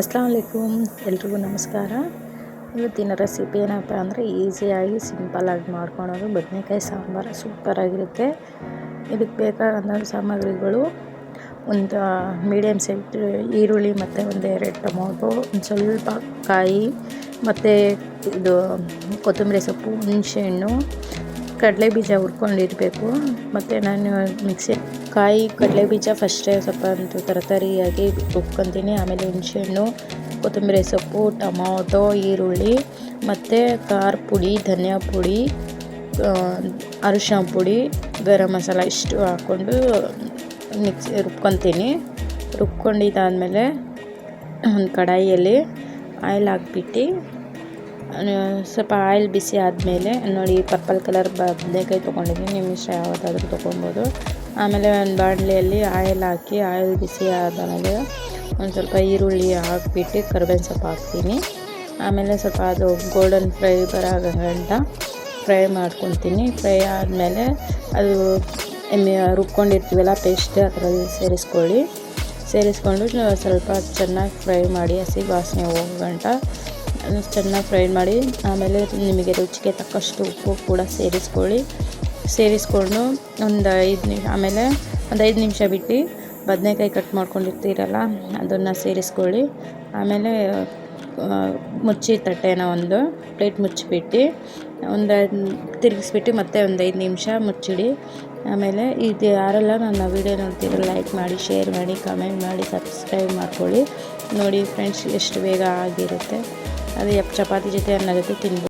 ಅಸ್ಲಾಂ ವಲೈಕುಮ್ ಎಲ್ರಿಗೂ ನಮಸ್ಕಾರ. ಇವತ್ತಿನ ರೆಸಿಪಿ ಏನಪ್ಪ ಅಂದರೆ ಈಸಿಯಾಗಿ ಸಿಂಪಲಾಗಿ ಮಾಡ್ಕೊಳೋದು. ಬದನೆಕಾಯಿ ಸಾಂಬಾರು ಸೂಪರಾಗಿರುತ್ತೆ ಇದಕ್ಕೆ ಬೇಕಾದಂಥ ಸಾಮಗ್ರಿಗಳು, ಒಂದು ಮೀಡಿಯಮ್ ಸೈಜ್ ಈರುಳ್ಳಿ ಮತ್ತು ಒಂದು ಎರಡು ಟೊಮೊಟೊ, ಒಂದು ಸ್ವಲ್ಪ ಕಾಯಿ ಮತ್ತು ಇದು, ಕೊತ್ತಂಬರಿ ಸೊಪ್ಪು ಹುಣಸೆಹಣ್ಣು ಕಡಲೆ ಬೀಜ ಹುರ್ಕೊಂಡಿರಬೇಕು. ಮತ್ತು ನಾನು ಮಿಕ್ಸಿ ಕಾಯಿ ಕಡಲೆ ಬೀಜ ಫಸ್ಟೇ ಸ್ವಲ್ಪ ಒಂದು ತರಕಾರಿಯಾಗಿ ರುಬ್ಕೊತೀನಿ. ಆಮೇಲೆ ಹುಣಸೆಹಣ್ಣು, ಕೊತ್ತಂಬರಿ ಸೊಪ್ಪು, ಟೊಮೊಟೊ, ಈರುಳ್ಳಿ, ಮತ್ತು ಖಾರ ಪುಡಿ, ಧನಿಯಾ ಪುಡಿ ಅರಿಶಿನ ಪುಡಿ, ಗರಂ ಮಸಾಲ ಇಷ್ಟು ಹಾಕ್ಕೊಂಡು ಮಿಕ್ಸಿ ರುಬ್ಕೊತೀನಿ. ರುಬ್ಕೊಂಡಿದ್ದಾದಮೇಲೆ ಒಂದು ಕಡಾಯಿಯಲ್ಲಿ ಆಯಿಲ್ ಹಾಕ್ಬಿಟ್ಟು ಸ್ವಲ್ಪ ಆಯಿಲ್ ಬಿಸಿ ಆದಮೇಲೆ ನೋಡಿ ಪರ್ಪಲ್ ಕಲರ್ ಬದನೆಕಾಯಿ ತೊಗೊಂಡಿದ್ದೀನಿ. ನಿಮ್ಮ ಇಷ್ಟ ಯಾವತ್ತಾದರೂ ತೊಗೊಬೋದು. ಆಮೇಲೆ ಒಂದು ಬಾಣಲೆಯಲ್ಲಿ ಆಯಿಲ್ ಹಾಕಿ, ಆಯಿಲ್ ಬಿಸಿ ಆದಮೇಲೆ ಒಂದು ಸ್ವಲ್ಪ ಈರುಳ್ಳಿ ಹಾಕ್ಬಿಟ್ಟು ಕರ್ಬೇವಿನ ಸೊಪ್ಪು ಹಾಕ್ತೀನಿ. ಆಮೇಲೆ ಸ್ವಲ್ಪ ಅದು ಗೋಲ್ಡನ್ ಫ್ರೈ ಬರೋ ಗಂಟ ಫ್ರೈ ಮಾಡ್ಕೊತೀನಿ. ಫ್ರೈ ಆದಮೇಲೆ ಅದು ಎಮ್ಮೆ ರುಬ್ಕೊಂಡಿರ್ತೀವಲ್ಲ ಪೇಸ್ಟ್ ಅದರಲ್ಲಿ ಸೇರಿಸ್ಕೊಳ್ಳಿ. ಸೇರಿಸ್ಕೊಂಡು ಸ್ವಲ್ಪ ಚೆನ್ನಾಗಿ ಫ್ರೈ ಮಾಡಿ ಹಸಿ ವಾಸನೆ ಹೋಗೋ ಗಂಟ ಚೆನ್ನಾಗಿ ಫ್ರೈ ಮಾಡಿ, ಆಮೇಲೆ ನಿಮಗೆ ರುಚಿಗೆ ತಕ್ಕಷ್ಟು ಉಪ್ಪು ಕೂಡ ಸೇರಿಸ್ಕೊಳ್ಳಿ. ಸೇರಿಸ್ಕೊಂಡು ಒಂದು ಐದು ನಿಮಿಷ, ಆಮೇಲೆ ಒಂದು ಐದು ನಿಮಿಷ ಬಿಟ್ಟು ಬದನೆಕಾಯಿ ಕಟ್ ಮಾಡ್ಕೊಂಡಿರ್ತೀರಲ್ಲ, ಅದನ್ನು ಸೇರಿಸ್ಕೊಳ್ಳಿ. ಆಮೇಲೆ ಮುಚ್ಚಿ ತಟ್ಟೆನ ಒಂದು ಪ್ಲೇಟ್ ಮುಚ್ಚಿಬಿಟ್ಟು ಒಂದು ತಿರುಗಿಸ್ಬಿಟ್ಟು ಮತ್ತೆ ಒಂದು ಐದು ನಿಮಿಷ ಮುಚ್ಚಿಡಿ. ಆಮೇಲೆ ಇದು ಯಾರೆಲ್ಲ ನನ್ನ ವೀಡಿಯೋ ನೋಡ್ತಿದ್ರು ಲೈಕ್ ಮಾಡಿ ಶೇರ್ ಮಾಡಿ ಕಮೆಂಟ್ ಮಾಡಿ ಸಬ್ಸ್ಕ್ರೈಬ್ ಮಾಡ್ಕೊಳ್ಳಿ. ನೋಡಿ ಫ್ರೆಂಡ್ಸ್ ಎಷ್ಟು ಬೇಗ ಆಗಿರುತ್ತೆ. ಅದು ಚಪಾತಿ ಜೊತೆ ಅನ್ನೋದಕ್ಕೆ ತಿನ್ಬೋದು.